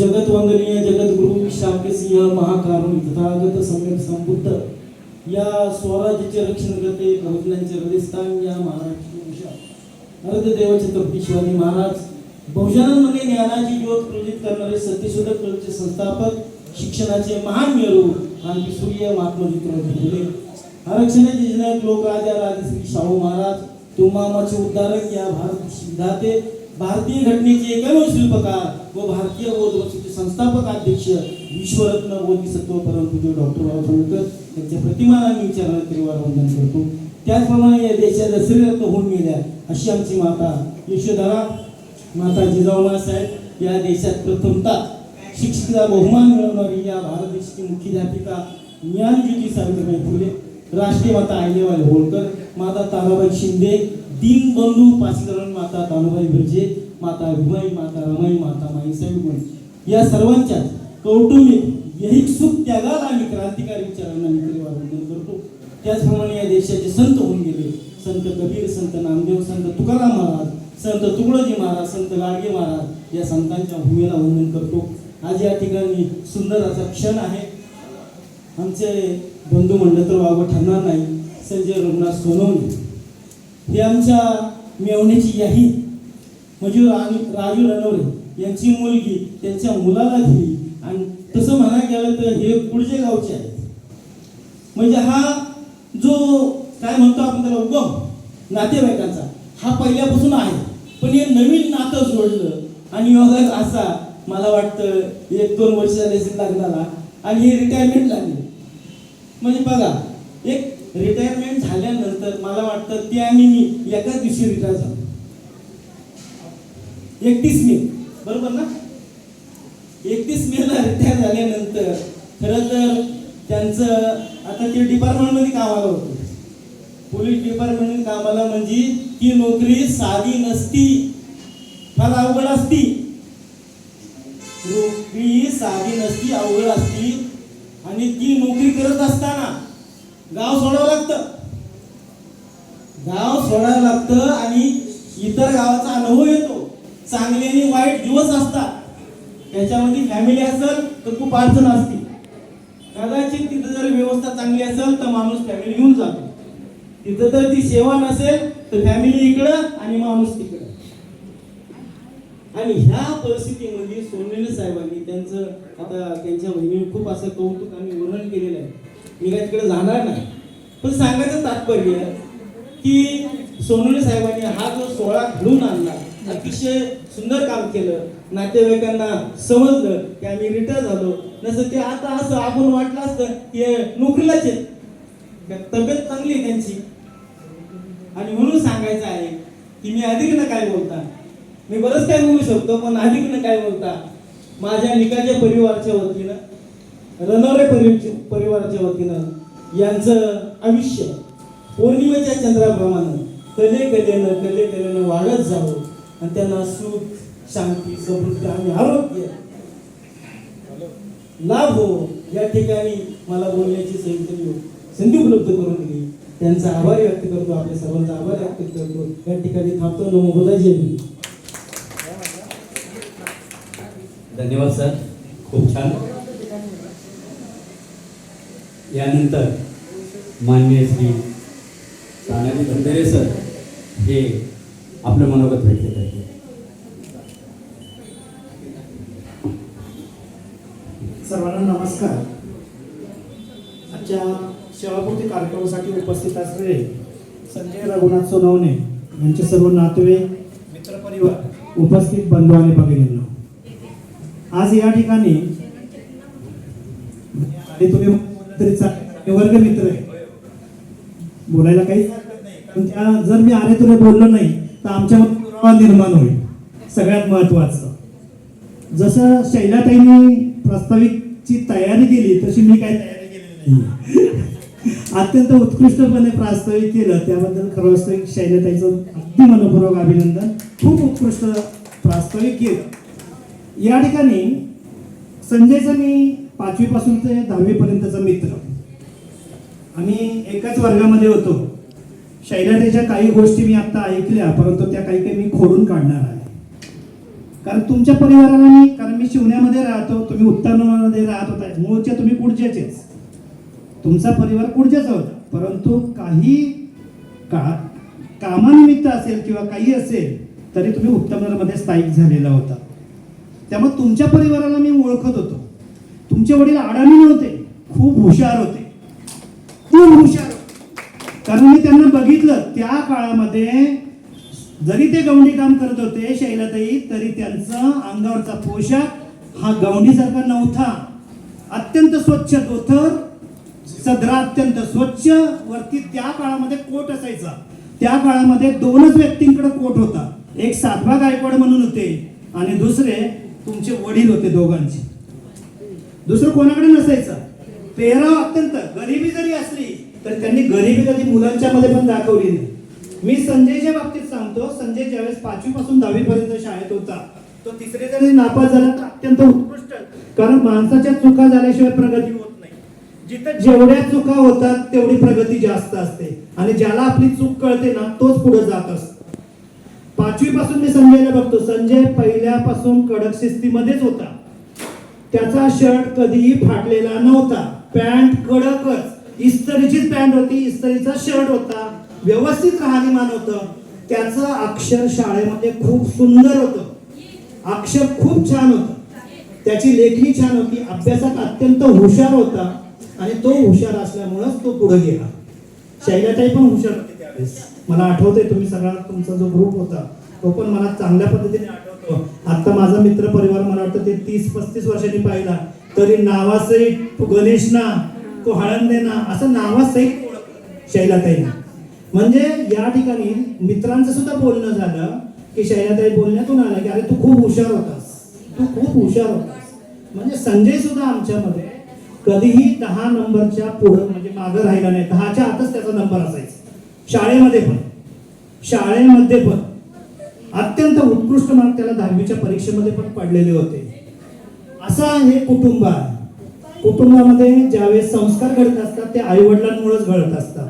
जगत वंदनीय जगद्गुरु शाकसिंह महाकारुणी तथागत सम्यक संबुद्ध. या स्वराज्याचे रक्षण करते बहुजनांचे हृदयस्थान या महाराष्ट्राची उषा अर्ध देवछत्रपती शिवाजी महाराज बहुजनांमध्ये ज्ञानाची ज्योत प्रज्वलित करणारे सत्यशोधक कळचे संस्थापक शिक्षणाचे महान मेरू आणि सूर्य महात्मा ज्योतिराव फुले आरक्षणाचे जनक लोक लोकराजा राजश्री शाहू महाराज तुमामाचे उद्धारक या भारत विधाते भारतीय घटनेचे एकमेव शिल्पकार व भारतीय बोधवंशीचे संस्थापक अध्यक्ष विश्वरत्न बोधिसत्व परमपूज्य डॉक्टर बाबासाहेब आंबेडकर यांच्या मी आम्ही चरणात वंदन करतो. त्याचप्रमाणे या देशात श्रीरत्न होऊन गेल्या अशी आमची माता यशोधरा माता जिजाऊ साहेब या देशात प्रथमतः शिक्षिका बहुमान मिळवणारी या भारत देशाची मुख्याध्यापिका ज्ञानज्योती सावित्रीबाई फुले राष्ट्रीय माता अहिल्याबाई होळकर माता ताराबाई शिंदे दीनबंधू पाचकरण माता तानुबाई भिरजे माता अभिमाई माता रमाई माता माईसाहेब गुण या सर्वांच्या कौटुंबिक यही सुख त्यागाला आम्ही क्रांतिकारी विचारांना मी तरी करतो त्याचप्रमाणे या देशाचे संत होऊन गेले. संत कबीर संत नामदेव संत तुकाराम महाराज संत तुकडोजी महाराज संत गाडगे महाराज या संतांच्या भूमीला वंदन करतो. आज या ठिकाणी सुंदर असा क्षण आहे. आमचे बंधू म्हणलं तर वागवं ठरणार नाही. संजय रघुनाथ सोनवणे. हे आमच्या मेवण्याची याही. म्हणजे राजू रणवरे यांची मुलगी त्यांच्या मुलाला दिली. आणि तसं म्हणायला गेलं तर हे पुढचे गावचे आहेत. म्हणजे हा जो काय म्हणतो आपण त्याला उगम नातेवाईकांचा हा पहिल्यापासून आहे. पण हे नवीन नातं जोडलं आणि योगाच असा मला वाटतं एक दोन वर्ष झाले असेल लग्नाला आणि हे रिटायरमेंट लागली. म्हणजे बघा एक रिटायरमेंट झाल्यानंतर मला वाटतं ते आणि मी एकाच दिवशी रिटायर झालो. एकतीस मे. बरोबर ना? एकतीस मेला रिटायर झाल्यानंतर खरं तर त्यांचं आता ते डिपार्टमेंटमध्ये कामाला होतं. पोलीस डिपार्टमेंट कामाला म्हणजे ती नोकरी साधी नसती. फार अवघड असती. नोकरी साधी नसती अवघड असती. आणि ती नोकरी करत असताना गाव सोडावं लागतं. गाव सोडावं लागतं आणि इतर गावाचा अनुभव येतो. चांगले आणि वाईट दिवस असतात. त्याच्यामध्ये फॅमिली असेल तर खूप अडचण असते. कदाचित तिथं जर व्यवस्था चांगली असेल तर माणूस फॅमिली घेऊन जातो. तिथं तर ती सेवा नसेल तर फॅमिली इकडं आणि माणूस तिकडं. आणि ह्या परिस्थितीमध्ये सोनेले साहेबांनी त्यांचं आता त्यांच्या बहिणीने खूप असं कौतुक आणि वर्णन केलेलं आहे. मी काय तिकडे जाणार नाही. पण सांगायचं तात्पर्य की सोनवणे साहेबांनी हा जो सोहळा घडून आणला अतिशय सुंदर काम केलं. नातेवाईकांना समजलं की आम्ही रिटायर झालो. नसं ते आता असं आपण वाटलं असतं की नोकरीलाच आहेत. तब्येत चांगली आहे त्यांची. आणि म्हणून सांगायचं आहे की मी अधिक न काय बोलता? मी बरंच काय बोलू शकतो पण अधिक न काय बोलता? माझ्या निकाच्या परिवारच्या वतीनं रनवरे परि परिवाराच्या वतीनं यांचं आयुष्य पौर्णिमेच्या चंद्राप्रमाणे कले कलेनं कले कलेनं वाढत जावं. आणि त्यांना सुख शांती समृद्धी आणि आरोग्य लाभ हो या ठिकाणी मला बोलण्याची संधी संधी उपलब्ध करून दिली. त्यांचा आभार व्यक्त करतो आपल्या सर्वांचा आभार व्यक्त करतो. या ठिकाणी थांबतो नमो बुद्धाजी धन्यवाद सर. खूप छान. यानंतर मान्य श्री तानाजी धनगरे सर हे आपलं मनोगत व्यक्त असलेले संजय रघुनाथ सोनवणे यांचे सर्व नातवे मित्रपरिवार. उपस्थित बंधू आणि भगिनींनो. आज या ठिकाणी आणि तुम्ही बोललं तरी चालेल. वर्ग मित्र आहे. बोलायला पण त्या जर मी आरे तुला बोललो नाही तर दुरावा निर्माण होईल. सगळ्यात महत्वाचं. जसं शैलाताईंनी प्रस्ताविकची तयारी केली तशी मी काय तयारी केलेली नाही. अत्यंत उत्कृष्टपणे प्रास्ताविक केलं. त्याबद्दल खरं वास्तविक शैलताईचं अगदी मनपूर्वक अभिनंदन. खूप उत्कृष्ट प्रास्ताविक केलं. या ठिकाणी संजयचा मी पाचवीपासून ते दहावीपर्यंतचा मित्र. आम्ही एकाच वर्गामध्ये होतो. शैलाताईच्या काही गोष्टी मी आता ऐकल्या परंतु त्या काही काही मी खोडून काढणार आहे. कारण तुमच्या परिवाराला मी कारण मी शिवण्यामध्ये राहतो तुम्ही उत्तरामध्ये राहत होता मूळच्या तुम्ही पुढच्याचेच. तुमचा परिवार कुडच्याचा होता परंतु काही का कामानिमित्त असेल किंवा काही असेल तरी तुम्ही उत्तमनगरमध्ये स्थायिक झालेला होता. त्यामुळे तुमच्या परिवाराला मी ओळखत होतो. तुमचे वडील आडाणी नव्हते. खूप हुशार होते. खूप हुशार होते. कारण मी त्यांना बघितलं त्या काळामध्ये जरी ते गवंडी काम करत होते शैलाताई तरी त्यांचा अंगावरचा पोशाख हा गवंडीसारखा नव्हता. अत्यंत स्वच्छ धोतर सदरा अत्यंत स्वच्छ वरती त्या काळामध्ये कोट असायचा. त्या काळामध्ये दोनच व्यक्तींकडे कोट होता. एक सातवा गायकवाड म्हणून होते आणि दुसरे तुमचे वडील होते दोघांचे. दुसरं कोणाकडे नसायचं? पेहराव अत्यंत गरिबी जरी असली तर त्यांनी गरिबी कधी मुलांच्या मध्ये पण दाखवली नाही. मी संजयच्या बाबतीत सांगतो संजय ज्यावेळेस पाचवी पासून दहावी पर्यंत शाळेत होता तो तिसरे जरी नापास झाला तर अत्यंत उत्कृष्ट. कारण माणसाच्या चुका झाल्याशिवाय प्रगती होत जिथं जेवढ्या चुका होतात तेवढी प्रगती जास्त असते. आणि ज्याला आपली चूक कळते ना तोच पुढे जात असतो. पाचवी पासून मी संजयला बघतो. संजय पहिल्यापासून कडक शिस्तीमध्येच होता. त्याचा शर्ट कधीही फाटलेला नव्हता. पॅन्ट कडकच. इस्तरीचीच पॅन्ट होती. इस्तरीचा शर्ट होता. व्यवस्थित राहणीमान होतं त्याचं अक्षर शाळेमध्ये खूप सुंदर होतं. अक्षर खूप छान होतं. त्याची लेखणी छान होती. अभ्यासात अत्यंत हुशार होता. आणि तो हुशार असल्यामुळेच तो पुढे गेला. शैलाताई पण हुशार होते त्यावेळेस. मला आठवतंय तुम्ही सगळा तुमचा जो ग्रुप होता तो पण मला चांगल्या पद्धतीने आठवतो. आता माझा मित्र परिवार मला वाटतं ते तीस पस्तीस वर्षांनी पाहिला. तरी नावासहित गणेश ना तो हळंदे ना असं नावासहित ओळखलं म्हणजे या ठिकाणी मित्रांचं सुद्धा बोलणं झालं की शैलाताई बोलण्यातून आलं की अरे तू खूप हुशार होतास. तू खूप हुशार होतास. म्हणजे संजय सुद्धा आमच्यामध्ये कधीही दहा नंबरच्या पुढं म्हणजे मागं राहिला नाही. दहाच्या आतच त्याचा नंबर असायचा. शाळेमध्ये पण. शाळेमध्ये पण. अत्यंत उत्कृष्ट मार्क त्याला दहावीच्या परीक्षेमध्ये पण पडलेले होते. असं हे कुटुंब आहे. कुटुंबामध्ये ज्यावेळेस संस्कार घडत असतात ते आई वडिलांमुळेच घडत असतात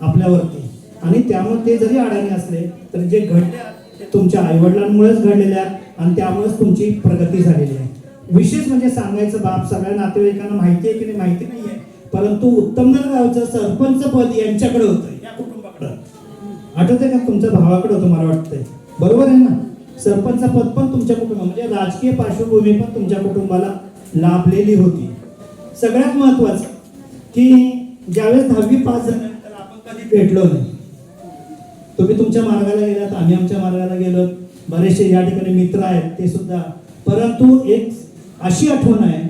आपल्यावरती. आणि त्यामुळे ते जरी अडाणी असले तरी जे घडले आहेत, ते तुमच्या आई वडिलांमुळेच घडलेले आहेत आणि त्यामुळेच तुमची प्रगती झालेली आहे. विशेष म्हणजे सांगायचं बाप सगळ्या नातेवाईकांना माहिती आहे की नाही? माहिती नाहीये परंतु उत्तमनगर गावचं सरपंच पद यांच्याकडे होतं या कुटुंबाकडं. आठवतंय का? तुमच्या भावाकडे होतं मला वाटतंय. बरोबर आहे ना? सरपंच पद पण तुमच्या कुटुंबा म्हणजे राजकीय पार्श्वभूमी पण तुमच्या कुटुंबाला लाभलेली होती. सगळ्यात महत्वाचं की ज्यावेळेस दहावी पास झाल्यानंतर आपण कधी भेटलो नाही. तुम्ही तुमच्या मार्गाला गेलात आम्ही आमच्या मार्गाला गेलो. बरेचसे या ठिकाणी मित्र आहेत ते सुद्धा. परंतु एक अशी आठवण आहे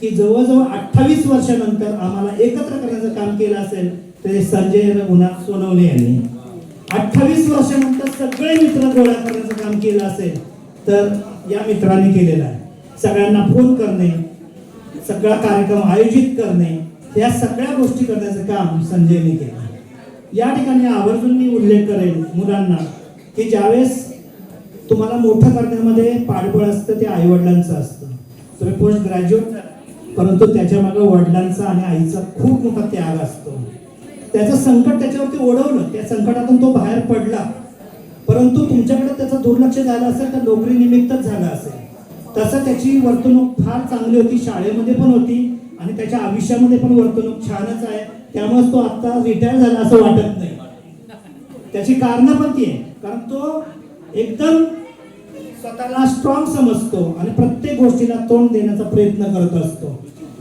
की जवळजवळ अठ्ठावीस वर्षानंतर आम्हाला एकत्र करण्याचं काम केलं असेल ते संजय रघुनाथ सोनवणे यांनी. अठ्ठावीस वर्षानंतर सगळे मित्र गोळा करण्याचं काम केलं असेल तर या मित्रांनी केलेलं आहे. सगळ्यांना फोन करणे सगळा कार्यक्रम आयोजित करणे या सगळ्या गोष्टी करण्याचं काम संजयने केलं या ठिकाणी आवर्जून मी उल्लेख करेन मुलांना की ज्यावेळेस तुम्हाला मोठं करण्यामध्ये पाठबळ असतं ते आई वडिलांचं असतं. तुम्ही पोस्ट ग्रॅज्युएट झाला. परंतु त्याच्यामागे वडिलांचा आणि आईचा खूप मोठा त्याग असतो. त्याचं संकट त्याच्यावरती ओढवलं. त्या संकटातून तो बाहेर पडला. परंतु तुमच्याकडे त्याचं दुर्लक्ष झालं असेल तर नोकरी निमित्तच झालं असेल. तसं त्याची वर्तणूक फार चांगली होती. शाळेमध्ये पण होती आणि त्याच्या आयुष्यामध्ये पण वर्तणूक छानच आहे. त्यामुळे तो आता रिटायर झाला असं वाटत नाही. त्याची कारणं पण ती आहे. कारण तो एकदम स्वतःला स्ट्रॉंग समजतो आणि प्रत्येक गोष्टीला तोंड देण्याचा प्रयत्न करत असतो.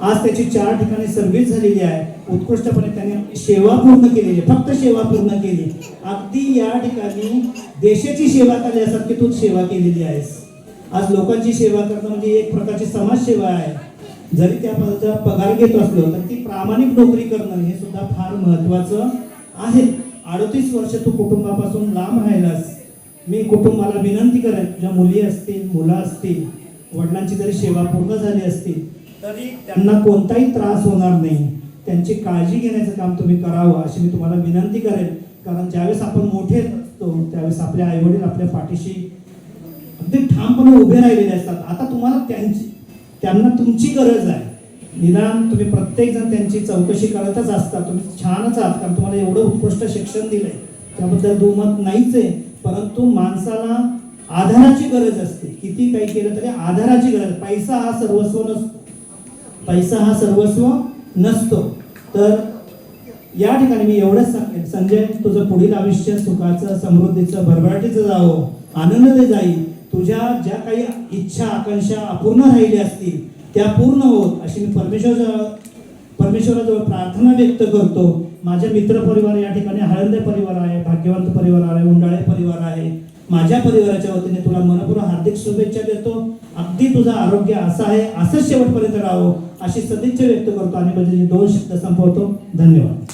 आज त्याची चार ठिकाणी सर्व्हिस झालेली आहे. उत्कृष्टपणे त्याने सेवा पूर्ण केलेली आहे. फक्त सेवा पूर्ण केली. अगदी या ठिकाणी देशाची सेवा करण्यासारखी तू सेवा केलेली आहेस. आज लोकांची सेवा करणं म्हणजे एक प्रकारची समाजसेवा आहे. जरी त्या पदाचा पगार घेत असलो तर ती प्रामाणिक नोकरी करणं हे सुद्धा फार महत्वाचं आहे. अडतीस वर्ष तू कुटुंबापासून लांब राहिलास. मी कुटुंबाला विनंती करेन तुझ्या मुली असतील मुलं असतील वडिलांची जरी सेवा पूर्ण झाली असतील तरी त्यांना कोणताही त्रास होणार नाही. त्यांची काळजी घेण्याचं काम तुम्ही करावं अशी मी तुम्हाला विनंती करेन. कारण ज्यावेळेस आपण मोठे असतो त्यावेळेस आपले आईवडील आपल्या पाठीशी अगदी ठामपणे उभे राहिलेले असतात. आता तुम्हाला त्यांची त्यांना तुमची गरज आहे. निदान तुम्ही प्रत्येक जण त्यांची चौकशी करतच असता. तुम्ही छानच आहात कारण तुम्हाला एवढं उत्कृष्ट शिक्षण दिलंय. त्याबद्दल दुमत नाहीच आहे. परंतु माणसाला आधाराची गरज असते. किती काही केलं तरी आधाराची गरज. पैसा हा सर्वस्व नसतो. पैसा हा सर्वस्व नसतो. तर या ठिकाणी मी एवढंच सांगेन. संजय तुझं पुढील आयुष्य सुखाचं समृद्धीचं भरभराटीचं जावं. आनंद जाईल. तुझ्या ज्या काही इच्छा आकांक्षा अपूर्ण राहिल्या असतील त्या पूर्ण होत अशी मी परमेश्वर परमेश्वराजवळ प्रार्थना व्यक्त करतो. माझ्या मित्र परिवार या ठिकाणी हळंदे परिवार आहे भाग्यवंत परिवार आहे उंडाळे परिवार आहे. माझ्या परिवाराच्या वतीने तुला मनपूर्वक हार्दिक शुभेच्छा देतो. अगदी तुझं आरोग्य असं आहे असंच शेवटपर्यंत राहावं अशी सदिच्छा व्यक्त करतो आणि म्हणजे दोन शब्द संपवतो. धन्यवाद.